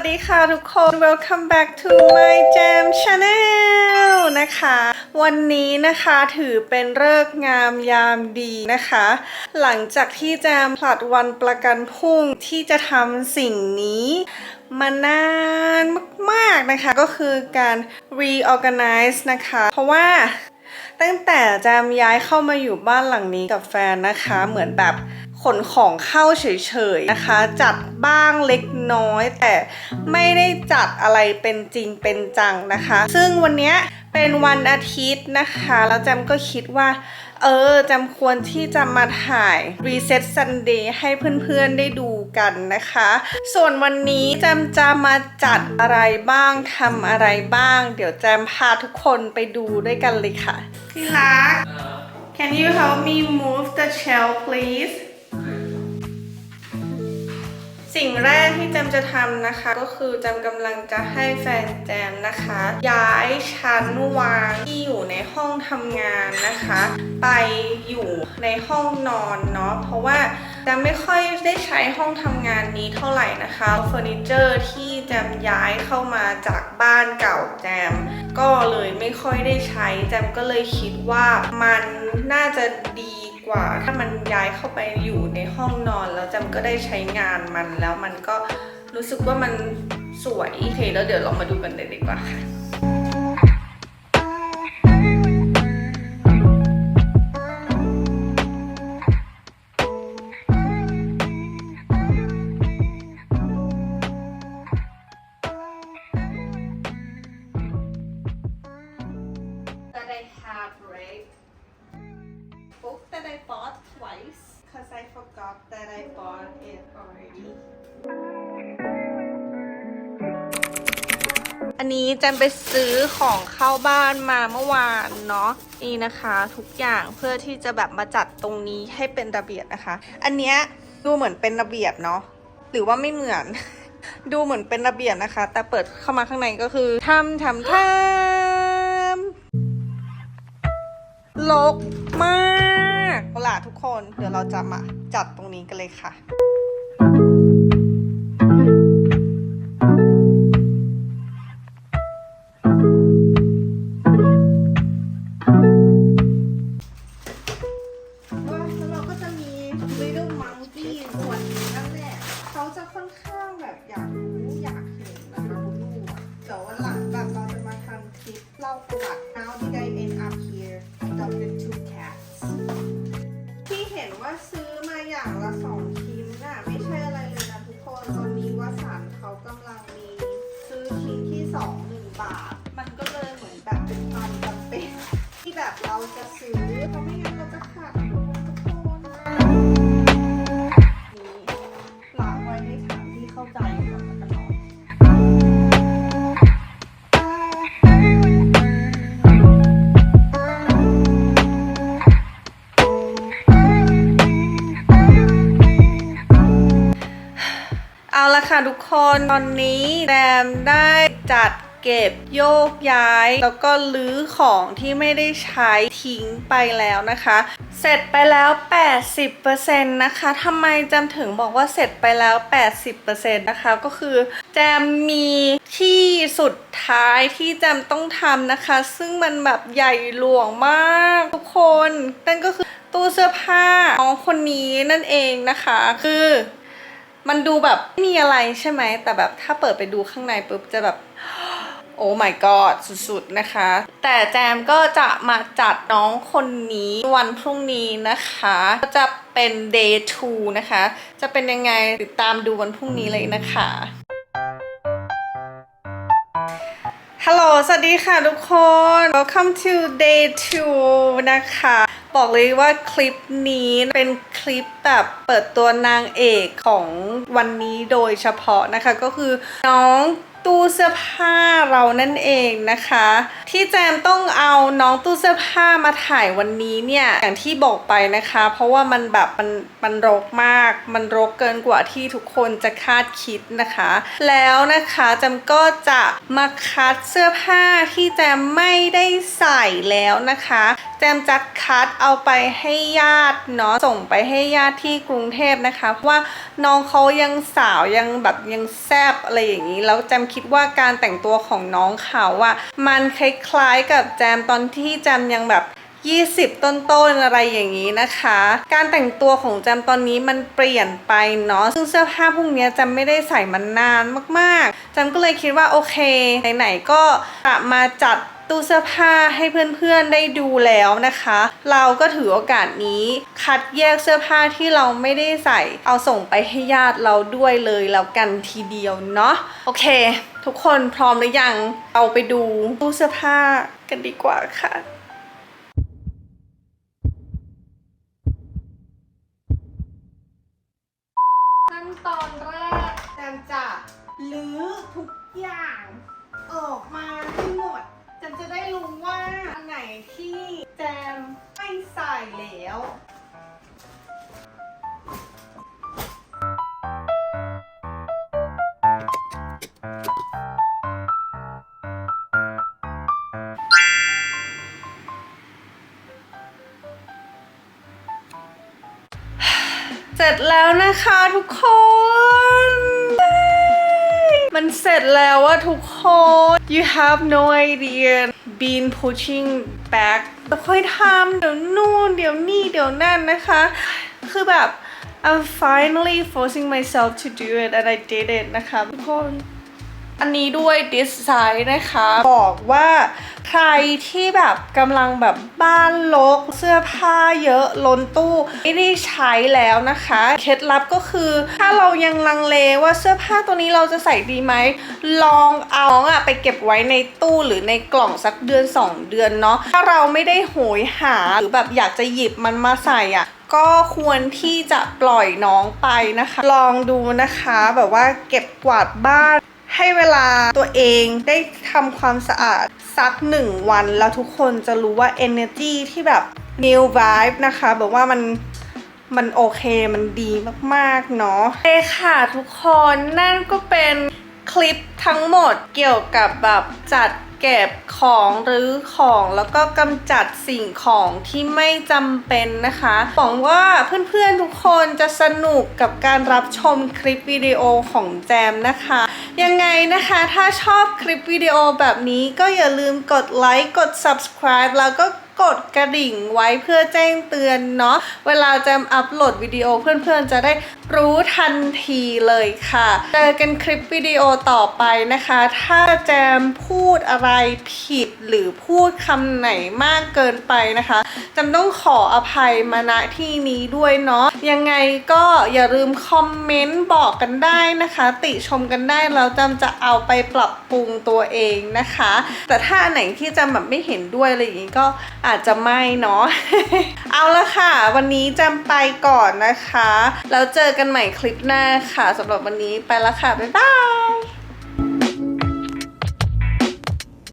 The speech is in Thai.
วัสดีค่ะทุกคน welcome back to my jam channel นะคะ วันนี้นะคะถือเป็นเลิกงามยามดีนะคะ หลังจากที่แจมผลัดวันประกันพรุ่งที่จะทำสิ่งนี้มานานมากๆนะคะ ก็คือการ reorganize นะคะ เพราะว่าตั้งแต่แจมย้ายเข้ามาอยู่บ้านหลังนี้กับแฟนนะคะ เหมือนแบบ ขนของเข้าเฉยๆนะคะ จัดบ้างเล็กน้อย แต่ไม่ได้จัดอะไรเป็นจริงเป็นจังนะคะ ซึ่งวันนี้เป็นวันอาทิตย์นะคะ แล้วแจมก็คิดว่าเออจำควรที่จะมาถ่าย Reset Sunday ให้เพื่อนๆได้ดูกันนะคะ ส่วนวันนี้จำจะมาจัดอะไรบ้างทำอะไรบ้าง เดี๋ยวแจมพาทุกคนไปดูด้วยกันเลยค่ะพี่รัก Can you help me move the shelf please สิ่งแรกที่แจมจะทำนะคะ ก็คือแจมกำลังจะให้แฟนแจมนะคะ ย้ายชั้นวางที่อยู่ในห้องทำงานนะคะ ไปอยู่ในห้องนอนเนาะเพราะว่าแจมไม่ค่อยได้ใช้ห้องทำงานนี้เท่าไหร่นะคะเฟอร์นิเจอร์ที่แจมย้ายเข้ามาจากบ้านเก่าแจม ก็เลยไม่ค่อยได้ใช้แจมก็เลยคิดว่ามันน่าจะดี กว่า ถ้ามันย้ายเข้าไปอยู่ในห้องนอน แล้วจำก็ได้ใช้งานมันแล้วมันก็รู้สึกว่ามันสวยโอเคแล้วเดี๋ยวเรามาดูกันเลยดีกว่าค่ะ I forgot that I bought it already อันนี้แจมไปซื้อของเข้าบ้านมาเมื่อวานเนาะนี่นะคะ ทุกอย่างเพื่อที่จะแบบมาจัดตรงนี้ให้เป็นระเบียบนะคะ อันเนี้ยดูเหมือนเป็นระเบียบเนาะหรือว่าไม่เหมือน ดูเหมือนเป็นระเบียบนะคะ แต่เปิดเข้ามาข้างในก็คือทำทำทำลกมาก เอาล่ะทุกคน เดี๋ยวเราจะมาจัดตรงนี้กันเลยค่ะแล้วเราก็จะมี Little Monkey ส่วนนี้นั่นแหละเขาจะค่อนข้างแบบอยากรู้อยากเห็นนะคะคุณลูกอะเดี๋ยววันหลังแบบเราจะมาทำคลิปเล่าประวัติ How did I end up here adopted two เราจะซื้อเพราะไม่งั้นเราจะขาดทุนทุกคนนี่ล้างไว้ในถังที่เข้าใจก่อนแล้วกันเนเอาละค่ะทุกคนตอนนี้แรมได้จัด เก็บ โยกย้าย แล้วก็ลื้อของที่ไม่ได้ใช้ทิ้งไปแล้วนะคะ เสร็จไปแล้ว 80%นะคะทำไมแจมถึงบอกว่าเสร็จไปแล้ว 80%นะคะก็คือแจมมีที่สุดท้ายที่แจมต้องทำนะคะ ซึ่งมันแบบใหญ่หลวงมากทุกคนนั่นก็คือตู้เสื้อผ้าของคนนี้นั่นเองนะคะ คือมันดูแบบไม่มีอะไรใช่ไหม แต่แบบถ้าเปิดไปดูข้างในปุ๊บจะแบบ โอ้ my god สุดๆนะคะ แต่แจมก็จะมาจัดน้องคนนี้วันพรุ่งนี้นะคะก็จะเป็น day 2 นะคะ จะเป็นยังไงติดตามดูวันพรุ่งนี้เลยนะคะฮัลโหล สวัสดีค่ะทุกคน welcome to day 2 นะคะ บอกเลยว่าคลิปนี้เป็นคลิปแบบเปิดตัวนางเอกของวันนี้โดยเฉพาะนะคะ ก็คือน้อง ตู้เสื้อผ้าเรานั่นเองนะคะ ที่แจมต้องเอาน้องตู้เสื้อผ้ามาถ่ายวันนี้เนี่ยอย่างที่บอกไปนะคะ เพราะว่ามันแบบมันมันรกมาก มันรกเกินกว่าที่ทุกคนจะคาดคิดนะคะ แล้วนะคะแจมก็จะมาคัดเสื้อผ้าที่แจมไม่ได้ใส่แล้วนะคะ แจมจะคัดเอาไปให้ญาติเนาะส่งไปให้ญาติที่กรุงเทพนะคะเพราะว่าน้องเขายังสาวยังแบบยังแซบอะไรอย่างนี้ แล้วแจมคิดว่าการแต่งตัวของน้องเขาอะมันคล้ายๆกับแจมตอนที่แจมยังแบบ20 ต้นๆอะไรอย่างนี้นะคะ การแต่งตัวของแจมตอนนี้มันเปลี่ยนไปเนาะซึ่งเสื้อผ้าพวกนี้แจมไม่ได้ใส่มันนานมากๆแจมก็เลยคิดว่าโอเคไหนๆก็จะมาจัด ตู้เสื้อผ้าให้เพื่อนๆได้ดูแล้วนะคะ เราก็ถือโอกาสนี้คัดแยกเสื้อผ้าที่เราไม่ได้ใส่ เอาส่งไปให้ญาติเราด้วยเลยแล้วกันทีเดียวเนาะโอเค ทุกคนพร้อมหรือยังเอาไปดูตู้เสื้อผ้ากันดีกว่าค่ะขั้นตอนแรกแจมจะลื้อทุกอย่าง ออกมาให้หมด จะได้รู้ว่าอันไหนที่แจมไม่ใส่แล้ว เสร็จแล้วนะคะทุกคน มันเสร็จแล้วว่าทุกคน you have no idea been pushing back ค่อยทำเดี๋ยวนู่นเดี๋ยวนี่เดี๋ยวนั่นนะคะ คือแบบ I'm finally forcing myself to do it and I did it นะคะทุกคน อันนี้ด้วยดีไซน์นะคะ บอกว่าใครที่แบบกำลังแบบบ้านรกเสื้อผ้าเยอะล้นตู้ไม่ได้ใช้แล้วนะคะเคล็ดลับก็คือถ้าเรายังลังเลว่าเสื้อผ้าตัวนี้เราจะใส่ดีไหมลองเอาอะไปเก็บไว้ในตู้หรือในกล่องสักเดือน 2 เดือนเนาะถ้าเราไม่ได้โหยหาหรือแบบอยากจะหยิบมันมาใส่อะก็ควรที่จะปล่อยน้องไปนะคะ ลองดูนะคะแบบว่าเก็บกวาดบ้าน ให้เวลาตัวเองได้ทำความสะอาดสักหนึ่งวัน แล้วทุกคนจะรู้ว่า energy ที่แบบ new vibe นะคะแบบว่ามันมันโอเคมันดีมากๆ เนาะเอค่ะทุกคนนั่นก็เป็นคลิปทั้งหมดเกี่ยวกับแบบจัด เก็บของหรือของแล้วก็กำจัดสิ่งของที่ไม่จำเป็นนะคะหวังว่าเพื่อนๆทุกคนจะสนุกกับการรับชมคลิปวิดีโอของแจมนะคะ ยังไงนะคะถ้าชอบคลิปวิดีโอแบบนี้ก็อย่าลืมกดไลค์กด subscribe แล้วก็กดกระดิ่งไว้เพื่อแจ้งเตือนเนาะเวลาแจมอัปโหลดวิดีโอเพื่อนๆจะได้ รู้ทันทีเลยค่ะ เจอกันคลิปวิดีโอต่อไปนะคะ ถ้าแจมพูดอะไรผิดหรือพูดคำไหนมากเกินไปนะคะจำต้องขออภัยมาณที่นี้ด้วยเนาะ ยังไงก็อย่าลืมคอมเมนต์บอกกันได้นะคะ ติชมกันได้แล้วจำจะเอาไปปรับปรุงตัวเองนะคะ แต่ถ้าอันไหนที่จำแบบไม่เห็นด้วยอะไรอย่างนี้ก็อาจจะไม่เนาะ เอาละค่ะ วันนี้จำไปก่อนนะคะ แล้วเจอกันใหม่คลิปหน้าค่ะสำหรับวันนี้ไปละค่ะ บ๊ายบาย